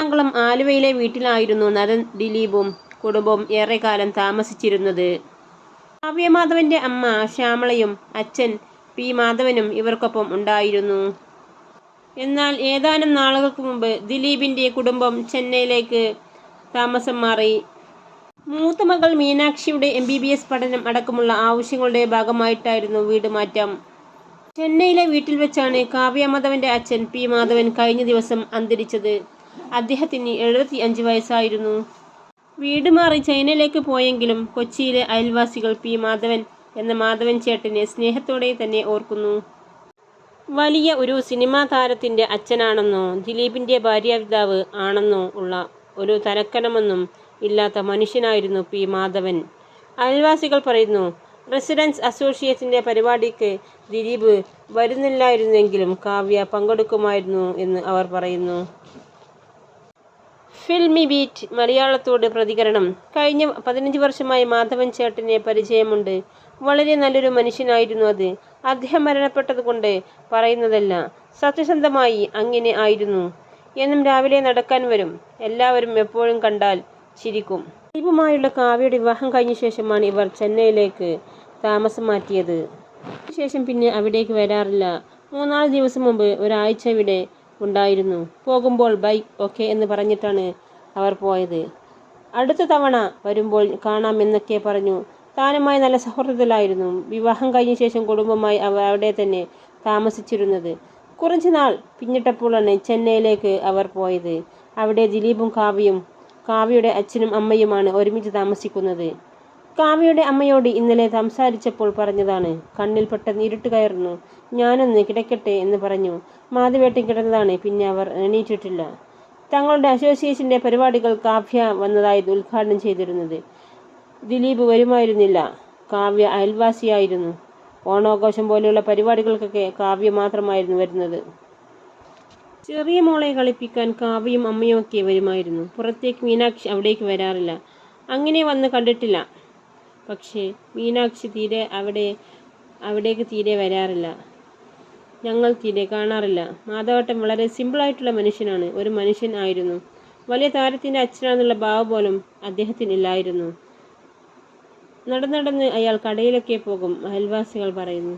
എറണാകുളം ആലുവയിലെ വീട്ടിലായിരുന്നു നടൻ ദിലീപും കുടുംബവും ഏറെക്കാലം താമസിച്ചിരുന്നത്. കാവ്യമാധവന്റെ അമ്മ ശ്യാമളയും അച്ഛൻ പി. മാധവനും ഇവർക്കൊപ്പം ഉണ്ടായിരുന്നു. എന്നാൽ ഏതാനും നാളുകൾക്ക് മുമ്പ് ദിലീപിന്റെ കുടുംബം ചെന്നൈയിലേക്ക് താമസം മാറി. മൂത്ത മകൾ മീനാക്ഷിയുടെ എം ബി ബി എസ് പഠനം അടക്കമുള്ള ആവശ്യങ്ങളുടെ ഭാഗമായിട്ടായിരുന്നു വീട് മാറ്റം. ചെന്നൈയിലെ വീട്ടിൽ വെച്ചാണ് കാവ്യമാധവന്റെ അച്ഛൻ പി. മാധവൻ കഴിഞ്ഞ ദിവസം അന്തരിച്ചത്. അദ്ദേഹത്തിന് എഴുപത്തി എഴുപത്തിഅഞ്ച് വയസ്സായിരുന്നു. വീട് മാറി ചൈനയിലേക്ക് പോയെങ്കിലും കൊച്ചിയിലെ അയൽവാസികൾ പി. മാധവൻ എന്ന മാധവൻ ചേട്ടനെ സ്നേഹത്തോടെ തന്നെ ഓർക്കുന്നു. വലിയ ഒരു സിനിമാ താരത്തിന്റെ അച്ഛനാണെന്നോ ദിലീപിന്റെ ഭാര്യാപിതാവ് ആണെന്നോ ഉള്ള ഒരു തലക്കനമൊന്നും ഇല്ലാത്ത മനുഷ്യനായിരുന്നു പി. മാധവൻ. അയൽവാസികൾ പറയുന്നു. റെസിഡൻസ് അസോസിയേഷന്റെ പരിപാടിക്ക് ദിലീപ് വരുന്നില്ലായിരുന്നെങ്കിലും കാവ്യ പങ്കെടുക്കുമായിരുന്നു എന്ന് അവർ പറയുന്നു. ഫിൽമി ബീറ്റ് മലയാളത്തോട് പ്രതികരണം കഴിഞ്ഞ പതിനഞ്ച് വർഷമായി മാധവൻ ചേട്ടനെ പരിചയമുണ്ട്. വളരെ നല്ലൊരു മനുഷ്യനായിരുന്നു അത്. അദ്ദേഹം മരണപ്പെട്ടതുകൊണ്ട് പറയുന്നതല്ല. സത്യസന്ധമായി അങ്ങനെ ആയിരുന്നു. എന്നും രാവിലെ നടക്കാൻ വരും. എല്ലാവരും എപ്പോഴും കണ്ടാൽ ചിരിക്കും. ദീപുമായുള്ള കാവ്യയുടെ വിവാഹം കഴിഞ്ഞ ശേഷമാണ് ഇവർ ചെന്നൈയിലേക്ക് താമസം മാറ്റിയത്. അതിനുശേഷം പിന്നെ അവിടേക്ക് വരാറില്ല. മൂന്നാൽ ദിവസം മുമ്പ് ഒരാഴ്ച ഇവിടെ ഉണ്ടായിരുന്നു. പോകുമ്പോൾ ബൈ ഓക്കെ എന്ന് പറഞ്ഞിട്ടാണ് അവർ പോയത്. അടുത്ത തവണ വരുമ്പോൾ കാണാം എന്നൊക്കെ പറഞ്ഞു. താനുമായി നല്ല സൗഹൃദത്തിലായിരുന്നു. വിവാഹം കഴിഞ്ഞ ശേഷം കുടുംബമായി അവർ അവിടെ തന്നെ താമസിച്ചിരുന്നത്. കുറച്ച് നാൾ പിന്നിട്ടപ്പോഴാണ് ചെന്നൈയിലേക്ക് അവർ പോയത്. അവിടെ ദിലീപും കാവ്യയും കാവ്യയുടെ അച്ഛനും അമ്മയുമാണ് ഒരുമിച്ച് താമസിക്കുന്നത്. കാവ്യയുടെ അമ്മയോട് ഇന്നലെ സംസാരിച്ചപ്പോൾ പറഞ്ഞതാണ്. കണ്ണിൽ പെട്ടെന്ന് ഇരുട്ട് കയറുന്നു. ഞാനൊന്ന് കിടക്കട്ടെ എന്ന് പറഞ്ഞു മാധവേട്ടൻ കിടന്നതാണ്. പിന്നെ അവർ എണീറ്റിട്ടില്ല. തങ്ങളുടെ അസോസിയേഷന്റെ പരിപാടികൾ കാവ്യ വന്നതായി ഉദ്ഘാടനം ചെയ്തിരുന്നത്. ദിലീപ് വരുമായിരുന്നില്ല. കാവ്യ അയൽവാസിയായിരുന്നു. ഓണാഘോഷം പോലെയുള്ള പരിപാടികൾക്കൊക്കെ കാവ്യ മാത്രമായിരുന്നു വരുന്നത്. ചെറിയ മോളെ കളിപ്പിക്കാൻ കാവ്യയും അമ്മയും ഒക്കെ വരുമായിരുന്നു. പുറത്തേക്ക് മീനാക്ഷി അവിടേക്ക് വരാറില്ല. അങ്ങനെ വന്ന് കണ്ടിട്ടില്ല. പക്ഷേ മീനാക്ഷി തീരെ അവിടെ അവിടേക്ക് തീരെ വരാറില്ല. ഞങ്ങൾ തീരെ കാണാറില്ല. മാധവട്ടം വളരെ സിമ്പിളായിട്ടുള്ള മനുഷ്യനാണ്. ഒരു മനുഷ്യൻ ആയിരുന്നു. വലിയ താരത്തിന്റെ അച്ഛനാണെന്നുള്ള ഭാവം പോലും അദ്ദേഹത്തിന് ഇല്ലായിരുന്നു. നടന്ന് നടന്ന് അയാൾ കടയിലൊക്കെ പോകും അയൽവാസികൾ പറയുന്നു.